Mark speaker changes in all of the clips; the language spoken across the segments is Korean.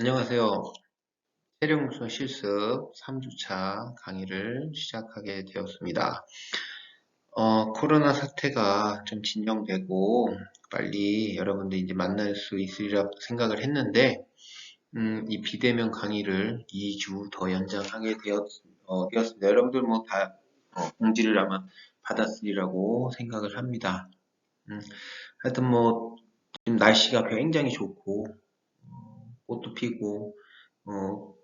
Speaker 1: 안녕하세요. 체력무술 실습 3주차 강의를 시작하게 되었습니다. 어, 코로나 사태가 좀 진정되고 빨리 여러분들 이제 만날 수 있으리라 생각을 했는데 음, 이 비대면 강의를 2주 더 연장하게 되었, 어, 되었습니다. 여러분들 뭐다 어, 공지를 아마 받았으리라고 생각을 합니다. 음, 하여튼 뭐 지금 날씨가 굉장히 좋고 꽃도 피고 어,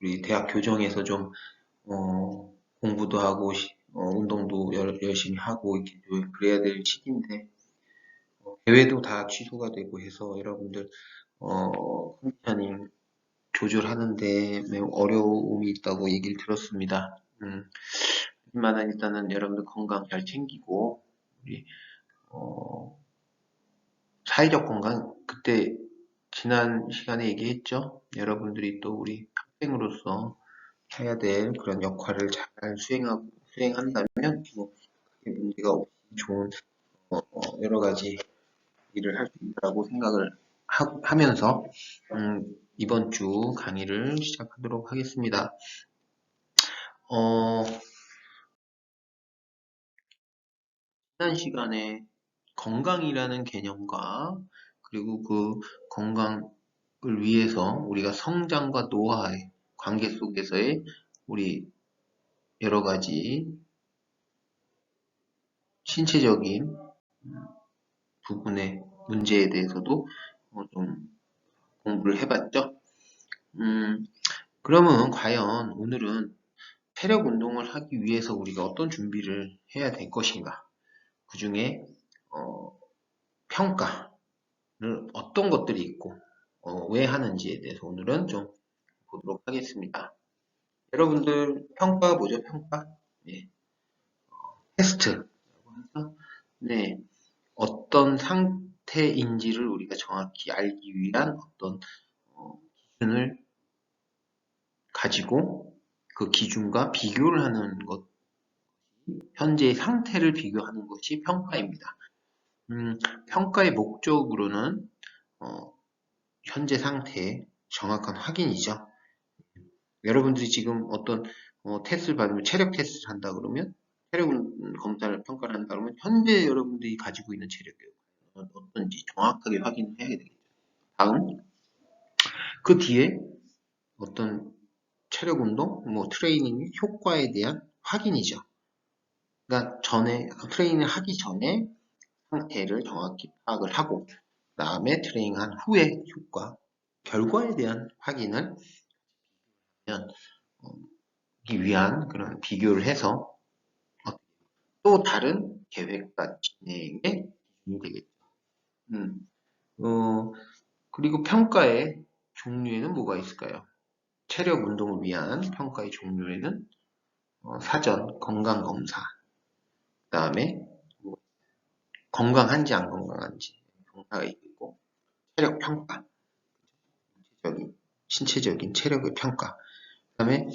Speaker 1: 우리 대학 교정에서 좀 어, 공부도 하고 어, 운동도 열, 열심히 하고 이렇게 그래야 될 시기인데 어, 대회도 다 취소가 되고 해서 여러분들 어, 컨디셔닝 조절하는데 매우 어려움이 있다고 얘기를 들었습니다. 음, 하지만 일단은 여러분들 건강 잘 챙기고 우리 어, 사회적 건강 그때 지난 시간에 얘기했죠. 여러분들이 또 우리 학생으로서 해야 될 그런 역할을 잘 수행하고 수행한다면 뭐 문제가 없이 좋은 어, 어, 여러 가지 일을 할 수 있다고 생각을 하, 면서 음, 이번 주 강의를 시작하도록 하겠습니다. 어, 지난 시간에 건강이라는 개념과 그리고 그 건강을 위해서 우리가 성장과 노화의 관계 속에서의 우리 여러 가지 신체적인 부분의 문제에 대해서도 좀 공부를 해봤죠. 음, 그러면 과연 오늘은 체력 운동을 하기 위해서 우리가 어떤 준비를 해야 될 것인가? 그 중에 어, 평가, 어떤 것들이 있고 어, 왜 하는지에 대해서 오늘은 좀 보도록 하겠습니다. 여러분들 평가 뭐죠? 평가? 네. 어, 테스트. 네. 어떤 상태인지를 우리가 정확히 알기 위한 어떤 어, 기준을 가지고 그 기준과 비교를 하는 것, 현재의 상태를 비교하는 것이 평가입니다. 음, 평가의 목적으로는 어, 현재 상태의 정확한 확인이죠. 여러분들이 지금 어떤 어, 테스트를 받으면 체력 테스트를 한다 그러면 체력 검사를 평가를 한다 그러면 현재 여러분들이 가지고 있는 체력이 어떤지 정확하게 확인해야 되겠죠. 다음 그 뒤에 어떤 체력 운동, 뭐 트레이닝 효과에 대한 확인이죠. 그러니까 전에 트레이닝을 하기 전에 상태를 정확히 파악을 하고 그 다음에 트레이닝한 후의 효과, 결과에 대한 확인을 하기 위한 그런 비교를 해서 또 다른 계획과 진행의 기준이 되겠죠. 음, 어, 그리고 평가의 종류에는 뭐가 있을까요? 체력 운동을 위한 평가의 종류에는 어, 사전 건강 검사, 그 다음에 건강한지 안 건강한지 평가가 있고 체력 평가. 신체적인, 신체적인 체력의 평가. 그 다음에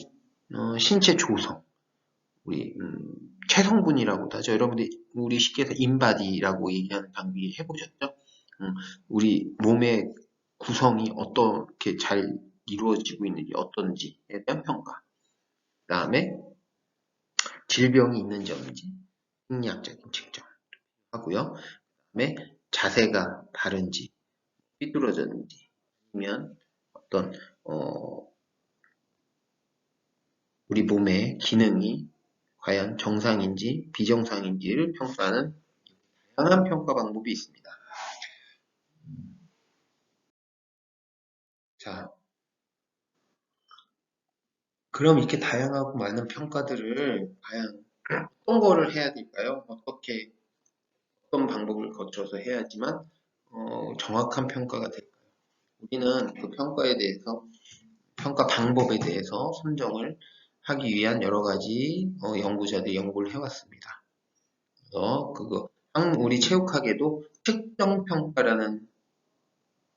Speaker 1: 어, 신체 조성. 우리 음, 체성분이라고도 하죠. 여러분들이 우리 쉽게 해서 인바디라고 얘기하는 장비 해보셨죠? 음, 우리 몸의 구성이 어떻게 잘 이루어지고 있는지 어떤지에 대한 평가. 그 다음에 질병이 있는지 없는지 심리학적인 측정 하고요. 그 다음에 자세가 다른지 삐뚤어졌는지 아니면 어떤 어, 우리 몸의 기능이 과연 정상인지 비정상인지를 평가하는 다양한 평가 방법이 있습니다. 자, 그럼 이렇게 다양하고 많은 평가들을 과연 어떤 거를 해야 될까요? 어떻게 어떤 방법을 거쳐서 해야지만 어, 정확한 평가가 될까요? 우리는 그 평가에 대해서 평가 방법에 대해서 선정을 하기 위한 여러 가지 어, 연구자들이 연구를 해왔습니다. 그래서 그거 우리 체육학에도 특정 평가라는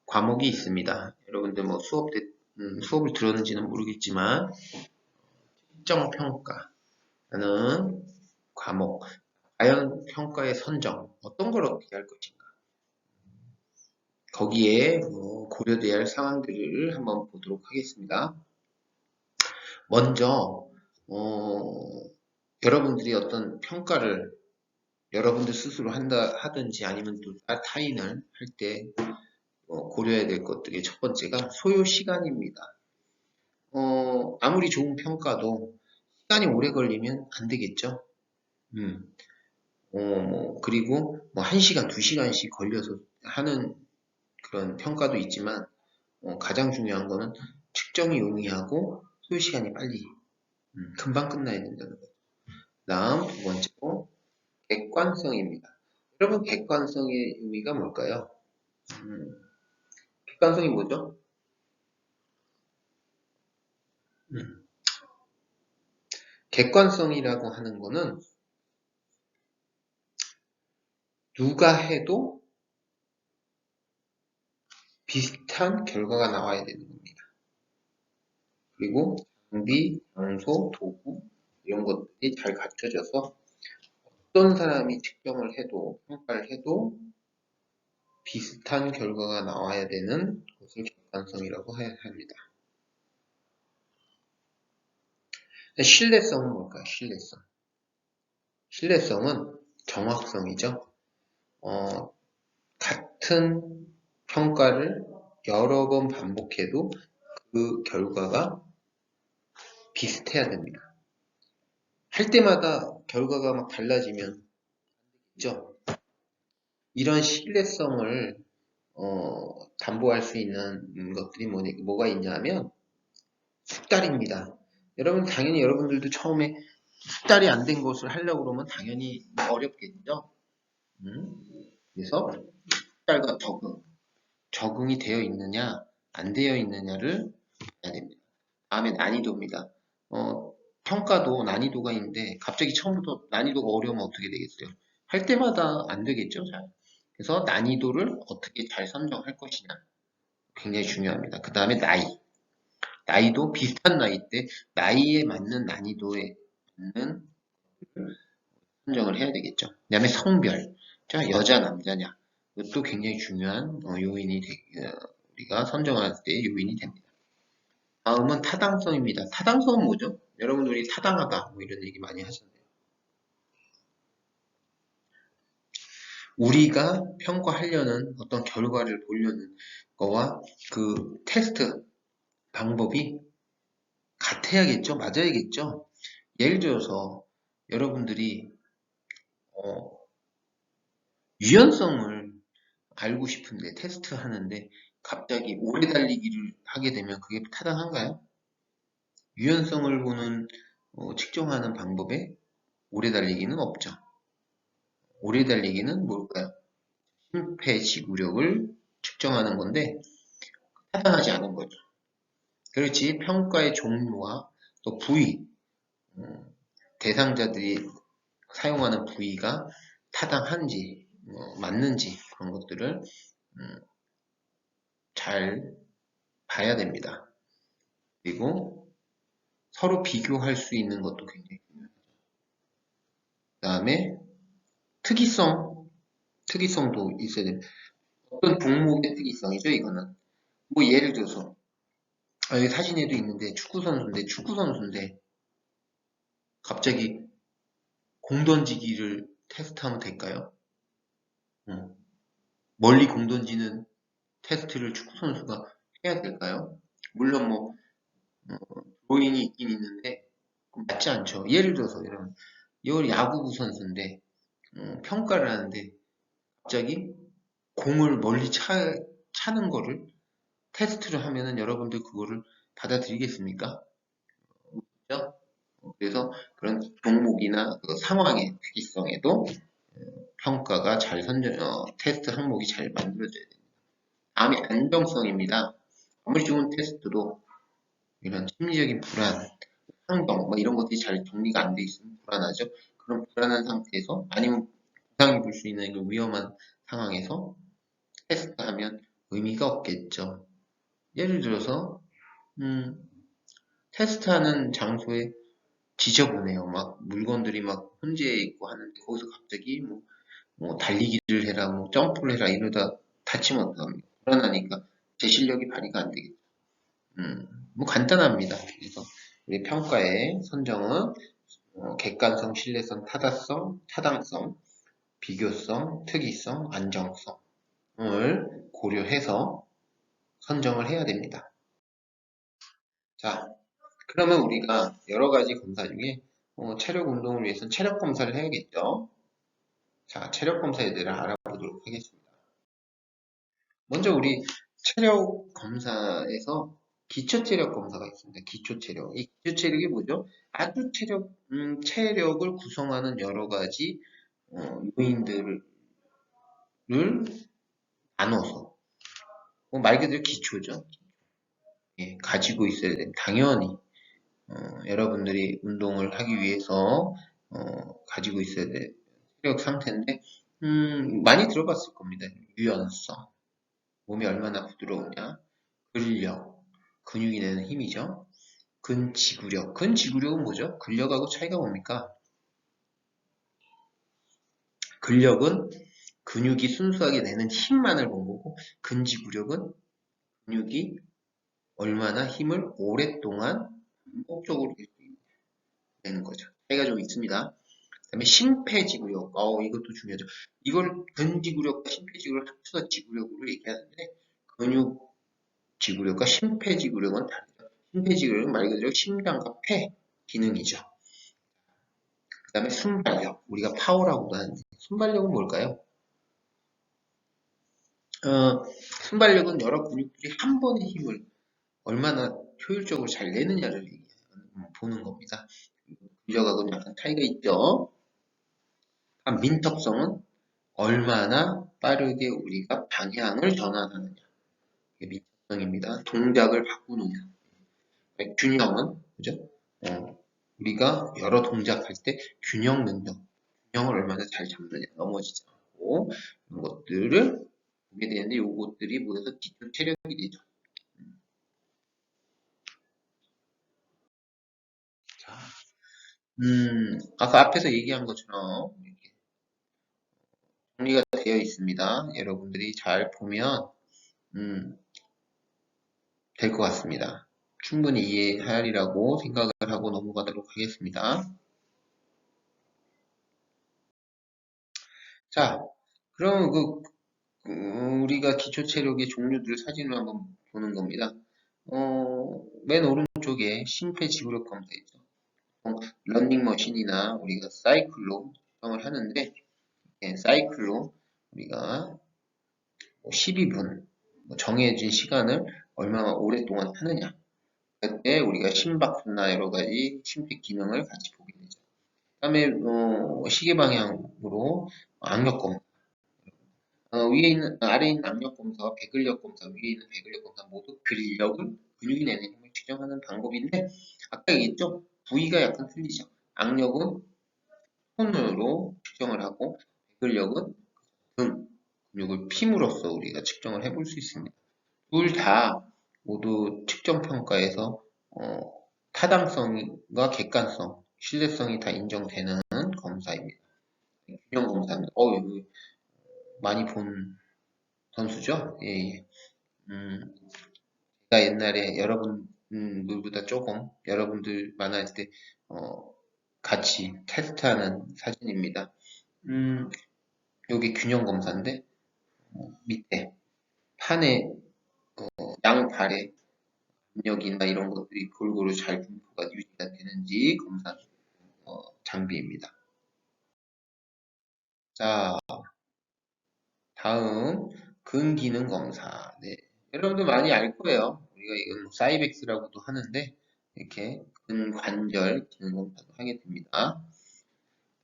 Speaker 1: 과목이 있습니다. 여러분들 뭐 수업 때 음, 수업을 들었는지는 모르겠지만 특정 평가라는 과목 과연 평가의 선정, 어떤 걸 어떻게 할 것인가. 거기에 어, 고려돼야 할 상황들을 한번 보도록 하겠습니다. 먼저 어, 여러분들이 어떤 평가를 여러분들 스스로 한다 하든지 아니면 또 타- 타인을 할때 어, 고려해야 될 것들이 첫 번째가 소요 시간입니다. 어, 아무리 좋은 평가도 시간이 오래 걸리면 안 되겠죠. 음. 어, 뭐, 그리고 뭐 1시간, 2시간씩 걸려서 하는 그런 평가도 있지만 어, 가장 중요한 거는 측정이 용이하고 소요 시간이 빨리 음, 금방 끝나야 된다는 거죠. 다음 두 번째로 객관성입니다. 여러분 객관성의 의미가 뭘까요? 음, 객관성이 뭐죠? 음, 객관성이라고 하는 거는 누가 해도 비슷한 결과가 나와야 되는 겁니다. 그리고 장비, 장소, 도구 이런 것들이 잘 갖춰져서 어떤 사람이 측정을 해도 평가를 해도 비슷한 결과가 나와야 되는 것을 객관성이라고 합니다. 신뢰성은 뭘까요? 신뢰성. 신뢰성은 정확성이죠. 어, 같은 평가를 여러 번 반복해도 그 결과가 비슷해야 됩니다. 할 때마다 결과가 막 달라지면 있죠. 이런 신뢰성을 어, 담보할 수 있는 것들이 뭐, 뭐가 있냐면 숙달입니다. 여러분 당연히 여러분들도 처음에 숙달이 안 된 것을 하려고 그러면 당연히 어렵겠죠. 음? 그래서 숙달과 적응, 적응이 되어 있느냐 안 되어 있느냐를 봐야 됩니다. 다음에 난이도입니다. 어, 평가도 난이도가 있는데 갑자기 처음부터 난이도가 어려우면 어떻게 되겠어요? 할 때마다 안 되겠죠. 잘. 그래서 난이도를 어떻게 잘 선정할 것이냐 굉장히 중요합니다. 그 다음에 나이. 나이도 비슷한 나이 때 나이에 맞는 난이도에 맞는 선정을 해야 되겠죠. 그 다음에 성별. 자, 여자, 남자냐. 이것도 굉장히 중요한 어, 요인이 되, 어, 우리가 선정할 때 요인이 됩니다. 다음은 타당성입니다. 타당성은 뭐죠? 여러분들이 타당하다 뭐 이런 얘기 많이 하셨네요. 우리가 평가하려는 어떤 결과를 보려는 거와 그 테스트 방법이 같아야겠죠? 맞아야겠죠? 예를 들어서 여러분들이 어, 유연성을 알고 싶은데 테스트 하는데 갑자기 오래 달리기를 하게 되면 그게 타당한가요? 유연성을 보는 어, 측정하는 방법에 오래 달리기는 없죠. 오래 달리기는 뭘까요? 심폐지구력을 측정하는 건데 타당하지 않은 거죠. 그렇지 평가의 종류와 또 부위 음, 대상자들이 사용하는 부위가 타당한지 어, 맞는지 그런 것들을 음, 잘 봐야 됩니다. 그리고 서로 비교할 수 있는 것도 굉장히 중요하죠. 그 다음에 특이성, 특이성도 있어야 됩니다. 어떤 종목의 특이성이죠, 이거는. 뭐 예를 들어서 아, 여기 사진에도 있는데 축구 선수인데 축구 선수인데 갑자기 공 던지기를 테스트하면 될까요? 어. 멀리 공 던지는 테스트를 축구 선수가 해야 될까요? 물론 뭐 어, 로인이 있긴 있는데 맞지 않죠. 예를 들어서 이런 이 야구부 선수인데 어, 평가를 하는데 갑자기 공을 멀리 차, 차는 거를 테스트를 하면은 여러분들 그거를 받아들이겠습니까? 그렇죠? 그래서 그런 종목이나 그 상황의 특이성에도 어, 평가가 잘 선정, 어, 테스트 항목이 잘 만들어져야 됩니다. 다음에 안정성입니다. 아무리 좋은 테스트도 이런 심리적인 불안, 상동, 뭐 이런 것들이 잘 정리가 안 돼 있으면 불안하죠. 그런 불안한 상태에서 아니면 부상이 볼 수 있는 이런 위험한 상황에서 테스트하면 의미가 없겠죠. 예를 들어서 음, 테스트하는 장소에 지저분해요. 막 물건들이 막 혼재해 있고 하는데 거기서 갑자기 뭐, 뭐 달리기를 해라, 뭐 점프를 해라 이러다 다치면 어떡합니까? 불안하니까 제 실력이 발휘가 안 되겠죠. 음, 뭐 간단합니다. 그래서 우리 평가의 선정은 어, 객관성, 신뢰성, 타당성, 타당성, 비교성, 특이성, 안정성을 고려해서 선정을 해야 됩니다. 자, 그러면 우리가 여러 가지 검사 중에 어, 체력 운동을 위해서는 체력 검사를 해야겠죠. 자, 체력 검사에 대해 알아보도록 하겠습니다. 먼저 우리 체력 검사에서 기초 체력 검사가 있습니다. 기초 체력. 이 기초 체력이 뭐죠? 아주 체력, 음, 체력을 구성하는 여러 가지 어, 요인들을 나눠서 뭐 말 그대로 기초죠. 예, 가지고 있어야 돼. 당연히 어, 여러분들이 운동을 하기 위해서 어, 가지고 있어야 돼. 체력 상태인데 음, 많이 들어봤을 겁니다. 유연성, 몸이 얼마나 부드러우냐, 근력, 근육이 내는 힘이죠. 근지구력. 근지구력은 뭐죠? 근력하고 차이가 뭡니까? 근력은 근육이 순수하게 내는 힘만을 본 거고, 근지구력은 근육이 얼마나 힘을 오랫동안 반복적으로 내는 거죠. 차이가 좀 있습니다. 그 다음에 심폐지구력. 어, 이것도 중요하죠. 이걸 근지구력과 심폐지구력을 합쳐서 지구력으로 얘기하는데, 근육 지구력과 심폐지구력은 다르죠. 심폐지구력은 말 그대로 심장과 폐 기능이죠. 그 다음에 순발력, 우리가 파워라고도 하는데 순발력은 뭘까요? 어, 순발력은 여러 근육들이 한 번의 힘을 얼마나 효율적으로 잘 내느냐를 보는 겁니다. 근력하고는 약간 차이가 있죠. 민첩성은 얼마나 빠르게 우리가 방향을 전환하느냐. 이게 민첩성입니다. 동작을 바꾸느냐. 균형은 그죠? 어, 우리가 여러 동작할 때 균형 능력, 균형을 얼마나 잘 잡느냐, 넘어지지 않고 이런 것들을 보게 되는데 요것들이 모여서 기초 체력이 되죠. 음, 아까 앞에서 얘기한 것처럼 이렇게 정리가 되어 있습니다. 여러분들이 잘 보면 음, 될 것 같습니다. 충분히 이해하리라고 생각을 하고 넘어가도록 하겠습니다. 자, 그럼 그, 그 우리가 기초 체력의 종류들 사진을 한번 보는 겁니다. 어, 맨 오른쪽에 심폐지구력 검사 있죠. 런닝머신이나 우리가 사이클로 측정을 하는데 예, 사이클로 우리가 12분 뭐 정해진 시간을 얼마나 오랫동안 하느냐. 그때 우리가 심박수나 여러 가지 심폐 기능을 같이 보게 되죠. 그 다음에 어, 시계 방향으로 악력 검사. 어, 위에 있는 아래에 있는 악력 검사와 배근력 검사 위에 있는 배근력 검사 모두 근력을 근육이 내는 힘을 측정하는 방법인데 아까 얘기했죠 부위가 약간 틀리죠 악력은 손으로 측정을 하고 배근력은 등 근육을 핌으로써 우리가 측정을 해볼 수 있습니다 둘 다 모두 측정 평가에서 어, 타당성과 객관성, 신뢰성이 다 인정되는 검사입니다. 균형 검사입니다. 어, 많이 본 선수죠? 예, 예. 음, 제가 옛날에 여러분 들보다 조금 여러분들 만날 때 어, 같이 테스트하는 사진입니다. 음, 여기 균형 검사인데 어, 밑에 판에 어, 양발에 압력이나 이런 것들이 골고루 잘 분포가 유지가 되는지 검사 어, 장비입니다. 자, 다음 근기능 검사. 네. 여러분들 많이 알 거예요. 우리가 이건 사이벡스라고도 하는데 이렇게 근관절 기능 검사도 하게 됩니다.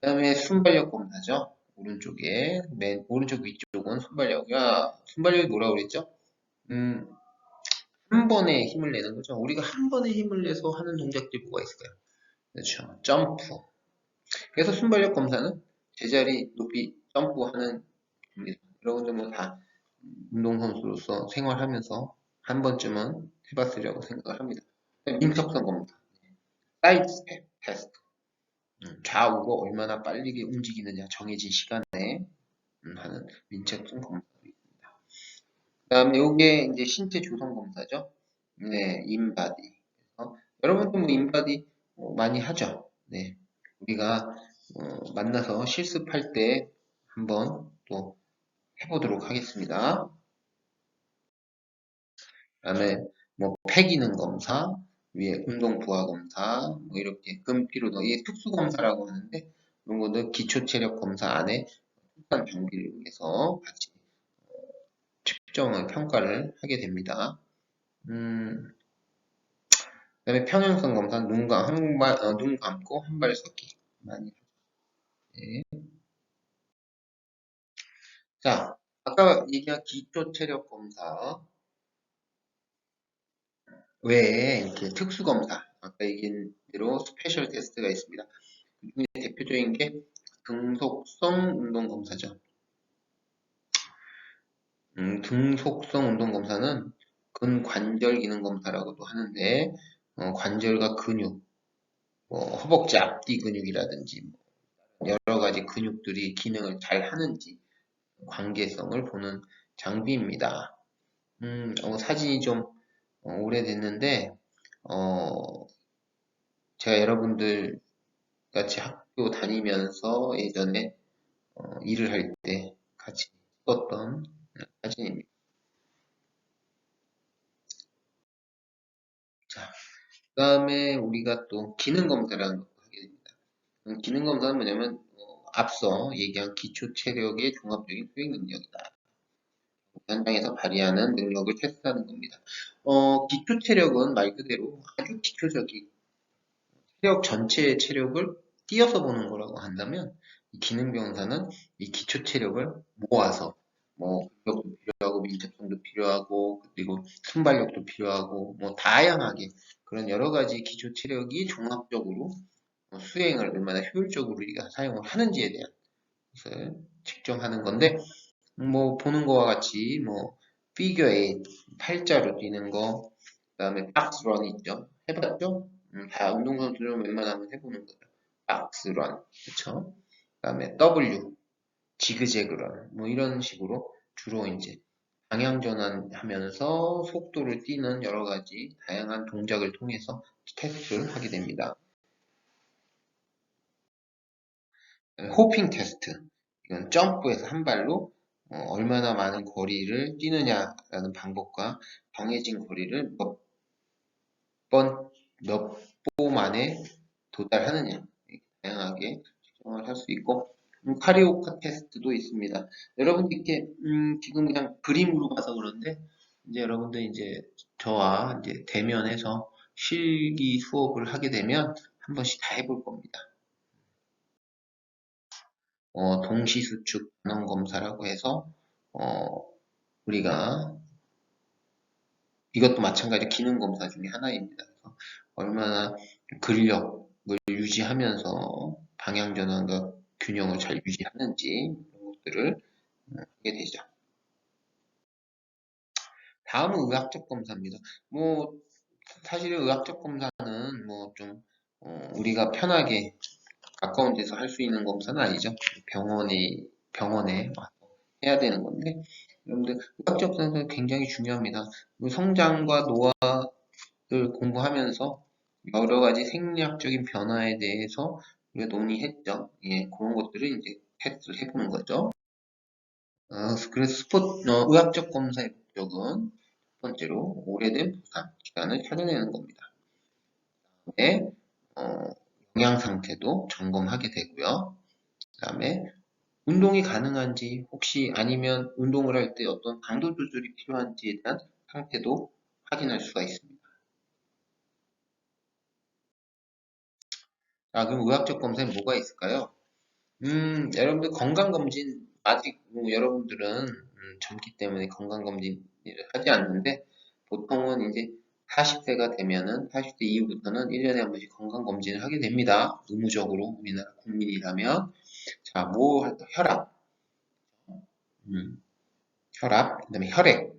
Speaker 1: 그 다음에 순발력 검사죠. 오른쪽에 맨 오른쪽 위쪽은 순발력. 야, 순발력이 뭐라고 그랬죠? 음, 한 번에 힘을 내는 거죠. 우리가 한 번에 힘을 내서 하는 동작들이 뭐가 있을까요? 그렇죠. 점프. 그래서 순발력 검사는 제자리 높이 점프하는 겁니다. 여러분들 뭐 다 운동선수로서 생활하면서 한 번쯤은 해봤으려고 생각을 합니다. 민첩성 검사. 사이드 스텝 테스트. 음, 좌우가 얼마나 빨리 움직이느냐 정해진 시간에 음, 하는 민첩성 검사가 있습니다. 다음에 요게 이제 신체 조성 검사죠. 네, 인바디. 그래서 여러분도 뭐 인바디 어, 많이 하죠. 네, 우리가 어, 만나서 실습할 때 한번 또 해보도록 하겠습니다. 그다음에 뭐 폐기능 검사, 위에 운동 부하 검사, 뭐 이렇게 끈피로도 이게 특수 검사라고 하는데 이런 것도 기초 체력 검사 안에 특수한 장비를 이용해서 같이 측정을 평가를 하게 됩니다. 음, 그다음에 평형성 검사 눈, 감, 한 발, 어, 눈 감고 한 발 섞기 많이 네. 자, 아까 얘기한 기초 체력 검사 외에 이렇게 특수 검사 아까 얘기한 대로 스페셜 테스트가 있습니다. 그 중에 대표적인 게 등속성 운동 검사죠. 음, 등속성 운동 검사는 근관절 기능 검사라고도 하는데 어, 관절과 근육, 뭐 허벅지 앞뒤 근육이라든지 뭐 여러 가지 근육들이 기능을 잘 하는지 관계성을 보는 장비입니다. 음, 어, 사진이 좀 어, 오래됐는데 어, 제가 여러분들 같이 학교 다니면서 예전에 어, 일을 할 때 같이 찍었던 사진입니다. 자, 그 다음에 우리가 또 기능 검사라는 것도 하게 됩니다. 음, 기능 검사는 뭐냐면 어, 앞서 얘기한 기초 체력의 종합적인 수행 능력이다. 현장에서 발휘하는 능력을 테스트하는 겁니다. 어, 기초 체력은 말 그대로 아주 기초적인 체력 전체의 체력을 띄어서 보는 거라고 한다면 이 기능 병사는 이 기초 체력을 모아서 뭐 근력도 필요하고 민첩성도 필요하고 그리고 순발력도 필요하고 뭐 다양하게 그런 여러 가지 기초 체력이 종합적으로 수행을 얼마나 효율적으로 우리가 사용을 하는지에 대한 것을 측정하는 건데 뭐 보는 거와 같이 뭐 피겨 에잇 팔자로 뛰는 거 그다음에 박스런 있죠 해봤죠? 음, 다 운동선수들은 웬만하면 해보는 거죠 박스런 그쵸? 그다음에 W 지그재그런 뭐 이런 식으로 주로 이제 방향 전환하면서 속도를 띄는 여러 가지 다양한 동작을 통해서 테스트를 하게 됩니다. 호핑 테스트 이건 점프에서 한 발로 어, 얼마나 많은 거리를 뛰느냐라는 방법과 정해진 거리를 몇 번, 몇 보 만에 도달하느냐 다양하게 측정을 할 수 있고 음, 카리오카 테스트도 있습니다. 여러분들 이렇게 음, 지금 그냥 그림으로 봐서 그런데 이제 여러분들 이제 저와 이제 대면해서 실기 수업을 하게 되면 한 번씩 다 해볼 겁니다. 어, 동시수축 반응 검사라고 해서 어, 우리가 이것도 마찬가지 기능 검사 중에 하나입니다. 얼마나 근력을 유지하면서 방향 전환과 균형을 잘 유지하는지 이런 것들을 하게 되죠. 다음은 의학적 검사입니다. 뭐 사실 의학적 검사는 뭐좀 어, 우리가 편하게 가까운 데서 할 수 있는 검사는 아니죠. 병원에 병원에 해야 되는 건데 여러분들 의학적 검사는 굉장히 중요합니다. 성장과 노화를 공부하면서 여러 가지 생리학적인 변화에 대해서 우리가 논의했죠. 예, 그런 것들을 이제 테스트를 해보는 거죠. 어, 그래서 스포 어, 의학적 검사의 목적은 첫 번째로 오래된 부상 기간을 찾아내는 겁니다. 네, 어, 영양 상태도 점검하게 되고요. 그 다음에 운동이 가능한지 혹시 아니면 운동을 할 때 어떤 강도 조절이 필요한지에 대한 상태도 확인할 수가 있습니다. 자, 그럼 의학적 검사에 뭐가 있을까요? 음, 여러분들 건강검진, 아직 뭐 여러분들은 음, 젊기 때문에 건강검진을 하지 않는데, 보통은 이제 40세가 되면은, 40세 이후부터는 1년에 한 번씩 건강검진을 하게 됩니다. 의무적으로 우리나라 국민이라면. 자, 뭐, 혈압. 음, 혈압, 그 다음에 혈액.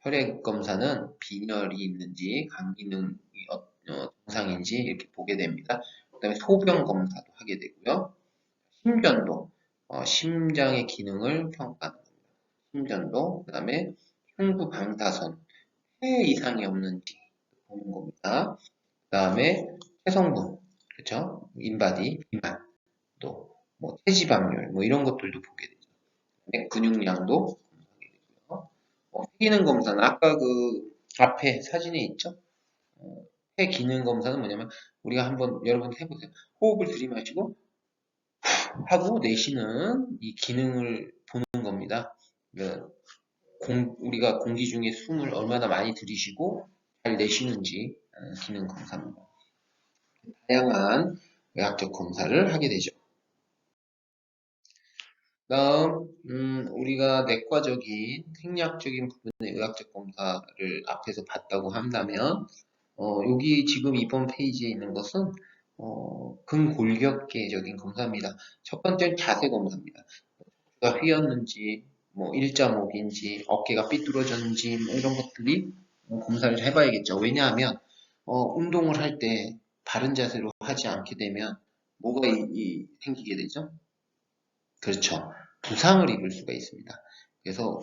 Speaker 1: 혈액 검사는 빈혈이 있는지, 간 기능이 어, 어, 정상인지 이렇게 보게 됩니다. 그 다음에 소변 검사도 하게 되고요. 심전도, 어, 심장의 기능을 평가하는 겁니다. 심전도, 그 다음에 흉부 방사선, 폐 이상이 없는지 보는 겁니다. 그 다음에 체성분, 그렇죠? 인바디, 비만, 또 뭐 체지방률, 뭐 이런 것들도 보게 되죠. 근육량도 검사하게 되고요. 어, 폐 기능 검사는 아까 그 앞에 사진에 있죠? 어, 폐 기능 검사는 뭐냐면 우리가 한번 여러분 해보세요. 호흡을 들이마시고 하고 내쉬는 이 기능을 보는 겁니다. 그 공- 우리가 공기 중에 숨을 얼마나 많이 들이쉬고 잘 내쉬는지 하는 기능 검사입니다. 다양한 의학적 검사를 하게 되죠. 다음, 음, 우리가 내과적인 생리학적인 부분의 의학적 검사를 앞에서 봤다고 한다면, 어, 여기 지금 이번 페이지에 있는 것은 어, 근골격계적인 검사입니다. 첫 번째는 자세 검사입니다. 가 휘었는지, 뭐 일자목인지, 어깨가 삐뚤어졌는지 뭐 이런 것들이 어, 검사를 해봐야겠죠. 왜냐하면 어, 운동을 할 때 바른 자세로 하지 않게 되면 뭐가 이- 이 생기게 되죠? 그렇죠. 부상을 입을 수가 있습니다. 그래서 어,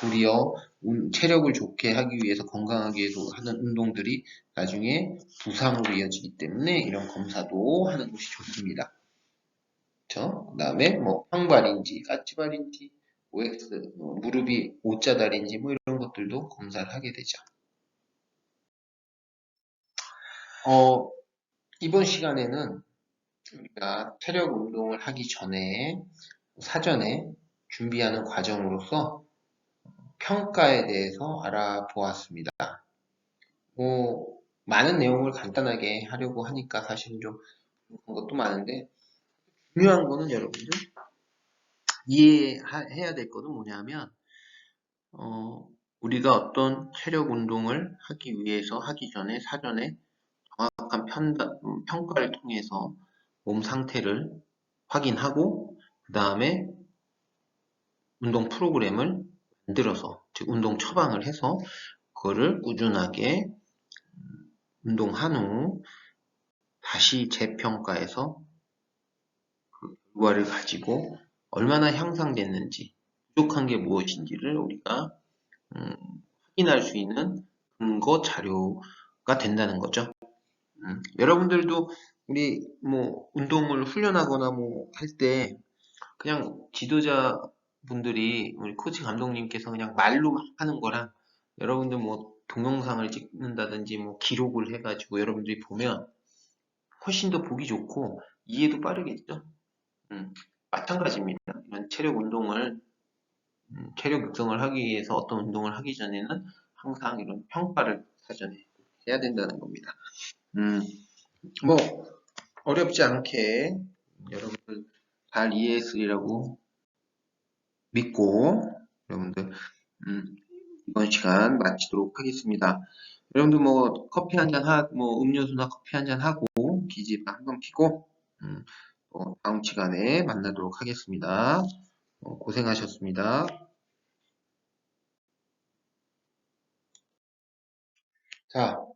Speaker 1: 도리어 운- 체력을 좋게 하기 위해서 건강하게 해서 하는 운동들이 나중에 부상으로 이어지기 때문에 이런 검사도 하는 것이 좋습니다. 그 다음에 뭐 평발인지 까치발인지 OX 어, 무릎이 O자다리인지 뭐 이런 것들도 검사를 하게 되죠. 어, 이번 시간에는 우리가 체력 운동을 하기 전에 사전에 준비하는 과정으로서 평가에 대해서 알아보았습니다. 뭐 많은 내용을 간단하게 하려고 하니까 사실은 좀 그런 것도 많은데 중요한 거는 여러분들 이해해야 될 거는 뭐냐면 어, 우리가 어떤 체력 운동을 하기 위해서 하기 전에 사전에 정확한 편다- 음, 평가를 통해서 몸 상태를 확인하고 그 다음에 운동 프로그램을 만들어서 즉 운동 처방을 해서 그거를 꾸준하게 음, 운동한 후 다시 재평가해서 그 결과를 가지고 얼마나 향상됐는지 부족한 게 무엇인지를 우리가 음, 확인할 수 있는 근거 자료가 된다는 거죠. 음, 여러분들도 우리 뭐 운동을 훈련하거나 뭐 할 때 그냥 지도자 분들이 우리 코치 감독님께서 그냥 말로 하는 거랑 여러분들 뭐 동영상을 찍는다든지 뭐 기록을 해가지고 여러분들이 보면 훨씬 더 보기 좋고 이해도 빠르겠죠. 음, 마찬가지입니다. 이런 체력 운동을 음, 체력 육성을 하기 위해서 어떤 운동을 하기 전에는 항상 이런 평가를 사전에 해야 된다는 겁니다. 음, 뭐 어렵지 않게 여러분들 잘 이해했으리라고 믿고 여러분들 음, 이번 시간 마치도록 하겠습니다. 여러분들 뭐 커피 한잔 하, 뭐 음료수나 커피 한잔 하고 기지 한번 피고 음, 또 다음 시간에 만나도록 하겠습니다. 어, 고생하셨습니다. 자,